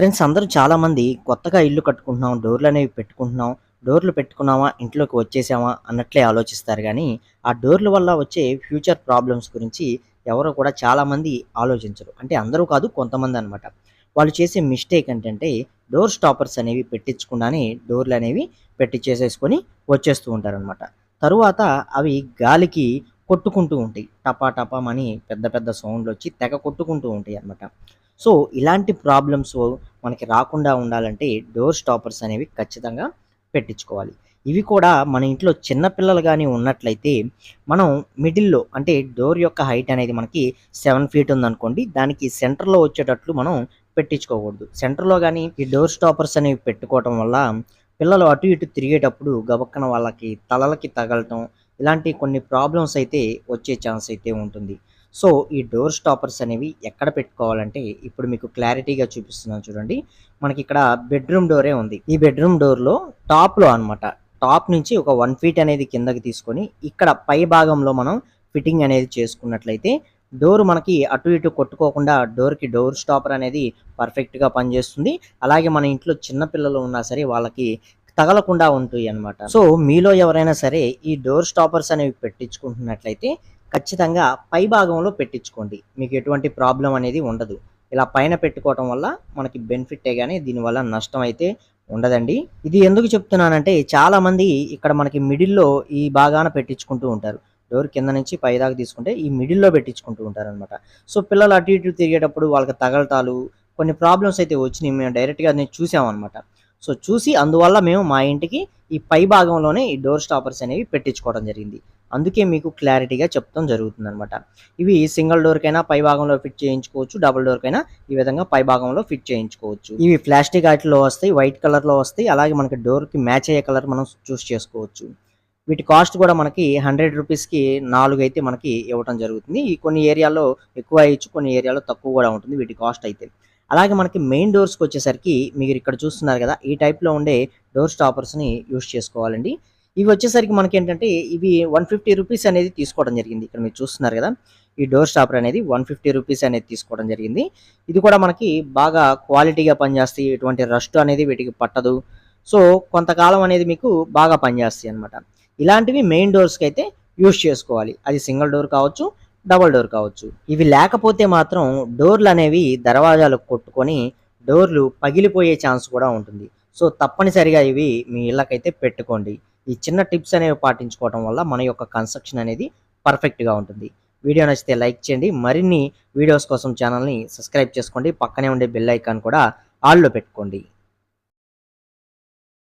Friends అందరూ చాలామంది కొత్తగా ఇల్లు కట్టుకుంటున్నాం డోర్లు అనేవి పెట్టుకుంటున్నాం డోర్లు పెట్టుకున్నామా ఇంట్లోకి వచ్చేసామా అన్నట్లే ఆలోచిస్తారు. కానీ ఆ డోర్ల వల్ల వచ్చే ఫ్యూచర్ ప్రాబ్లమ్స్ గురించి ఎవరు కూడా చాలామంది ఆలోచించరు. అంటే అందరూ కాదు కొంతమంది అనమాట వాళ్ళు చేసే మిస్టేక్ ఏంటంటే డోర్ స్టాపర్స్ అనేవి పెట్టించకుండానే డోర్లు అనేవి పెట్టించేసేసుకొని వచ్చేస్తూ ఉంటారనమాట తరువాత అవి గాలికి కొట్టుకుంటూ ఉంటాయి. టపా టపామని పెద్ద పెద్ద సౌండ్లు వచ్చి తెగ కొట్టుకుంటూ ఉంటాయి అన్నమాట. సో ఇలాంటి ప్రాబ్లమ్స్ మనకి రాకుండా ఉండాలంటే డోర్ స్టాపర్స్ అనేవి ఖచ్చితంగా పెట్టించుకోవాలి. ఇవి కూడా మన ఇంట్లో చిన్న పిల్లలు కానీ ఉన్నట్లయితే మనం మిడిల్లో అంటే డోర్ యొక్క హైట్ అనేది మనకి సెవెన్ ఫీట్ ఉందనుకోండి దానికి సెంటర్లో వచ్చేటట్లు మనం పెట్టించుకోకూడదు. సెంటర్లో కానీ ఈ డోర్ స్టాపర్స్ అనేవి పెట్టుకోవటం వల్ల పిల్లలు అటు ఇటు తిరిగేటప్పుడు గబక్కన వాళ్ళకి తలలకి తగలటం ఇలాంటి కొన్ని ప్రాబ్లమ్స్ అయితే వచ్చే ఛాన్స్ అయితే ఉంటుంది. సో ఈ డోర్ స్టాపర్స్ అనేవి ఎక్కడ పెట్టుకోవాలంటే ఇప్పుడు మీకు క్లారిటీగా చూపిస్తున్నాను చూడండి. మనకి ఇక్కడ బెడ్రూమ్ డోరే ఉంది. ఈ బెడ్రూమ్ డోర్లో టాప్లో అన్నమాట. టాప్ నుంచి ఒక వన్ ఫీట్ అనేది కిందకి తీసుకొని ఇక్కడ పై భాగంలో మనం ఫిట్టింగ్ అనేది చేసుకున్నట్లయితే డోర్ మనకి అటు ఇటు కొట్టుకోకుండా డోర్కి డోర్ స్టాపర్ అనేది పర్ఫెక్ట్గా పనిచేస్తుంది. అలాగే మన ఇంట్లో చిన్న పిల్లలు ఉన్నా సరే వాళ్ళకి తగలకుండా ఉంటాయి అన్నమాట. సో మీలో ఎవరైనా సరే ఈ డోర్ స్టాపర్స్ అనేవి పెట్టించుకుంటున్నట్లయితే ఖచ్చితంగా పై భాగంలో పెట్టించుకోండి. మీకు ఎటువంటి ప్రాబ్లం అనేది ఉండదు. ఇలా పైన పెట్టుకోవటం వల్ల మనకి బెనిఫిటే కానీ దీనివల్ల నష్టం అయితే ఉండదండి. ఇది ఎందుకు చెప్తున్నానంటే చాలామంది ఇక్కడ మనకి మిడిల్లో ఈ భాగాన పెట్టించుకుంటూ ఉంటారు. డోర్ కింద నుంచి పై దాకా తీసుకుంటే ఈ మిడిల్లో పెట్టించుకుంటూ ఉంటారు అనమాట సో పిల్లలు అటు ఇటు తిరిగేటప్పుడు వాళ్ళకి తగలటాలు కొన్ని ప్రాబ్లమ్స్ అయితే వచ్చినాయి. మేము డైరెక్ట్గా నేను చూసామన్నమాట. సో చూసి అందువల్ల మేము మా ఇంటికి ఈ పై భాగంలోనే ఈ డోర్ స్టాపర్స్ అనేవి పెట్టించుకోవడం జరిగింది. అందుకే మీకు క్లారిటీగా చెప్తాం జరుగుతుంది అనమాట ఇవి సింగిల్ డోర్కైనా పై భాగంలో ఫిట్ చేయించుకోవచ్చు డబుల్ డోర్కైనా ఈ విధంగా పై భాగంలో ఫిట్ చేయించుకోవచ్చు. ఇవి ప్లాస్టిక్ వాటిలో వస్తాయి వైట్ కలర్లో వస్తాయి అలాగే మనకి డోర్కి మ్యాచ్ అయ్యే కలర్ మనం చూస్ చేసుకోవచ్చు. వీటి కాస్ట్ కూడా మనకి హండ్రెడ్ రూపీస్కి నాలుగు అయితే మనకి ఇవ్వడం జరుగుతుంది. ఈ కొన్ని ఏరియాలో ఎక్కువ ఇచ్చు కొన్ని ఏరియాలో తక్కువ కూడా ఉంటుంది వీటి కాస్ట్ అయితే. అలాగే మనకి మెయిన్ డోర్స్కి వచ్చేసరికి మీరు ఇక్కడ చూస్తున్నారు కదా ఈ టైప్లో ఉండే డోర్ స్టాపర్స్ని యూస్ చేసుకోవాలండి. ఇవి వచ్చేసరికి మనకి ఏంటంటే ఇవి వన్ ఫిఫ్టీ రూపీస్ అనేది తీసుకోవడం జరిగింది. ఇక్కడ మీరు చూస్తున్నారు కదా ఈ డోర్ స్టాపర్ అనేది వన్ ఫిఫ్టీ రూపీస్ అనేది తీసుకోవడం జరిగింది. ఇది కూడా మనకి బాగా క్వాలిటీగా పనిచేస్తాయి ఎటువంటి రస్ట్ అనేది వీటికి పట్టదు. సో కొంతకాలం అనేది మీకు బాగా పనిచేస్తాయి అనమాట ఇలాంటివి మెయిన్ డోర్స్కి అయితే యూస్ చేసుకోవాలి. అది సింగిల్ డోర్ కావచ్చు డబల్ డోర్ కావచ్చు. ఇవి లేకపోతే మాత్రం డోర్లు అనేవి దర్వాజాలు కొట్టుకొని డోర్లు పగిలిపోయే ఛాన్స్ కూడా ఉంటుంది. సో తప్పనిసరిగా ఇవి మీ ఇళ్ళకైతే పెట్టుకోండి. ఈ చిన్న టిప్స్ అనేవి పాటించుకోవడం వల్ల మన యొక్క కన్స్ట్రక్షన్ అనేది పర్ఫెక్ట్గా ఉంటుంది. వీడియో నచ్చితే లైక్ చేయండి. మరిన్ని వీడియోస్ కోసం ఛానల్ని సబ్స్క్రైబ్ చేసుకోండి. పక్కనే ఉండే బెల్ ఐకాన్ కూడా ఆల్లో పెట్టుకోండి.